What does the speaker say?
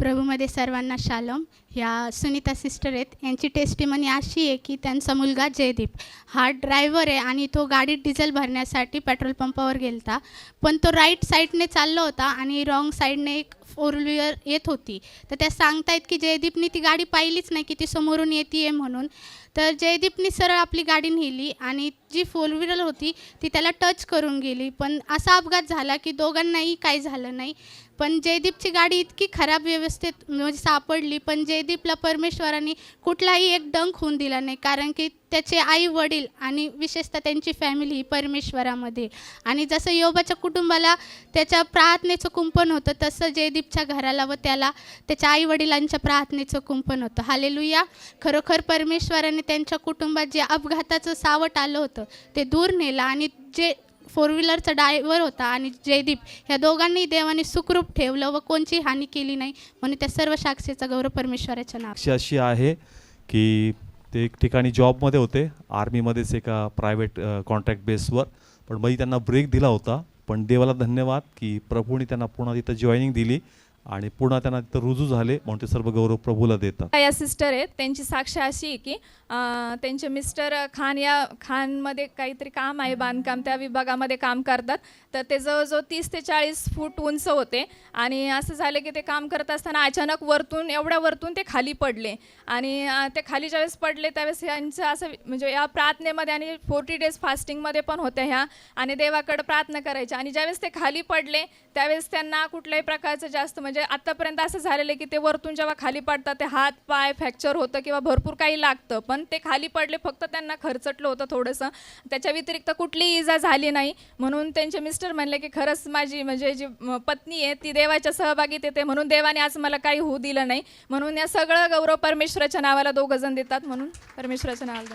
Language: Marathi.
प्रभूमध्ये सर्वांना शालम. ह्या सुनीता सिस्टर आहेत. यांची टेस्टिमनी अशी आहे की त्यांचा मुलगा जयदीप हा ड्रायव्हर आहे आणि तो गाडीत डिझेल भरण्यासाठी पेट्रोल पंपावर गेलता. पण तो राईट साईडने चालला होता आणि रॉंग साईडने एक फोर व्हीलर येत होती. तर त्या सांगतायत की जयदीपनी ती गाडी पाहिलीच नाही की ती समोरून येते आहे म्हणून. तर जयदीपनी सरळ आपली गाडी नेली आणि जी फोर व्हीलर होती ती त्याला टच करून गेली. पण असा अपघात झाला की दोघांनाही काही झालं नाही. पण जयदीपची गाडी इतकी खराब व्यवस्थेत म्हणजे सापडली पण जयदीपला परमेश्वराने कुठलाही एक डंक होऊन दिला नाही. कारण की त्याचे आई वडील आणि विशेषतः त्यांची फॅमिली ही परमेश्वरामध्ये. आणि जसं योबाच्या कुटुंबाला त्याच्या प्रार्थनेचं कुंपण होतं तसं जयदीपच्या घराला व त्याला त्याच्या आई वडिलांच्या प्रार्थनेचं कुंपण होतं. हालेलुया खरोखर परमेश्वराने त्यांच्या कुटुंबात जे अपघाताचं सावट आलं होतं ते दूर नेलं आणि जे फोर व्हीलरचा ड्रायव्हर होता आणि जयदीप ह्या दोघांनी देवाने सुखरूप ठेवलं व कोणची हानी केली नाही. म्हणून त्या सर्व साक्षीचा गौरव परमेश्वराच्या नाव अशी आहे की ते एक ठिकाणी जॉबमध्ये होते. आर्मीमध्येच एका प्रायव्हेट कॉन्ट्रॅक्ट बेसवर. पण मी त्यांना ब्रेक दिला होता. पण देवाला धन्यवाद की प्रभूने त्यांना पुन्हा तिथं जॉईनिंग दिली. आणि पुन्हा त्यांना तिथं रुजू झाले म्हणून ते सर्व गौरव प्रभूला देतात. या सिस्टर आहेत त्यांची साक्ष अशी आहे की अं, त्यांचे मिस्टर खान या खानमध्ये काहीतरी काम आहे बांधकाम त्या विभागामध्ये काम करतात. तर ते जवळजवळ तीस ते चाळीस फूट उंच होते. आणि असं झालं की ते काम करत असताना अचानक वरतून एवढ्या वरतून ते खाली पडले. आणि अं, ते खाली ज्यावेळेस पडले त्यावेळेस यांचं असं म्हणजे या प्रार्थनेमध्ये आणि फोर्टी डेज फास्टिंगमध्ये पण होत्या ह्या. आणि देवाकडं प्रार्थना करायच्या आणि ज्यावेळेस ते खाली पडले त्यावेळेस त्यांना कुठल्याही प्रकारचं जास्त म्हणजे म्हणजे आत्तापर्यंत असं झालेलं आहे की ते वरतून जेव्हा खाली पडतात ते हात पाय फ्रॅक्चर होतं किंवा भरपूर काही लागतं. पण ते खाली पडले फक्त त्यांना खर्चटलं होतं थोडंसं. त्याच्या व्यतिरिक्त कुठलीही इजा झाली नाही. म्हणून त्यांचे मिस्टर म्हणले की खरंच माझी म्हणजे जी पत्नी आहे ती देवाच्या सहभागीत येते म्हणून देवाने आज मला काही होऊ दिलं नाही. म्हणून या सगळं गौरव परमेश्वराच्या नावाला दोघं जण देतात. म्हणून परमेश्वराच्या नावाला